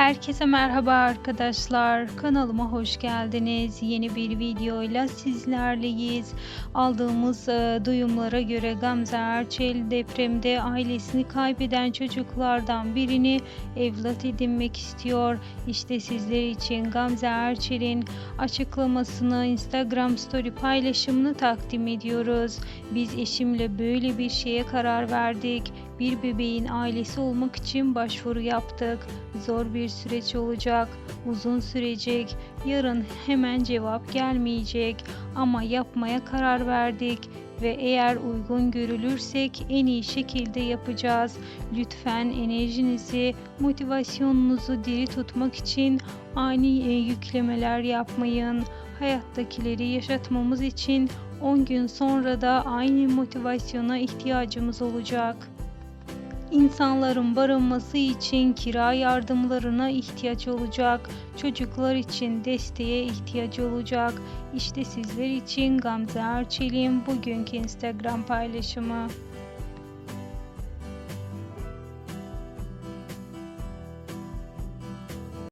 Herkese merhaba arkadaşlar. Kanalıma hoş geldiniz. Yeni bir videoyla sizlerleyiz. Aldığımız e, duyumlara göre Gamze Erçel depremde ailesini kaybeden çocuklardan birini evlat edinmek istiyor. İşte sizler için Gamze Erçel'in açıklamasını Instagram story paylaşımını takdim ediyoruz. Biz eşimle böyle bir şeye karar verdik. Bir bebeğin ailesi olmak için başvuru yaptık. Zor bir süreç olacak, uzun sürecek. Yarın hemen cevap gelmeyecek ama yapmaya karar verdik ve eğer uygun görülürsek en iyi şekilde yapacağız. Lütfen enerjinizi, motivasyonunuzu diri tutmak için ani yüklemeler yapmayın. Hayattakileri yaşatmamız için 10 gün sonra da aynı motivasyona ihtiyacımız olacak. İnsanların barınması için kira yardımlarına ihtiyaç olacak. Çocuklar için desteğe ihtiyaç olacak. İşte sizler için Gamze Erçel'in bugünkü Instagram paylaşımı.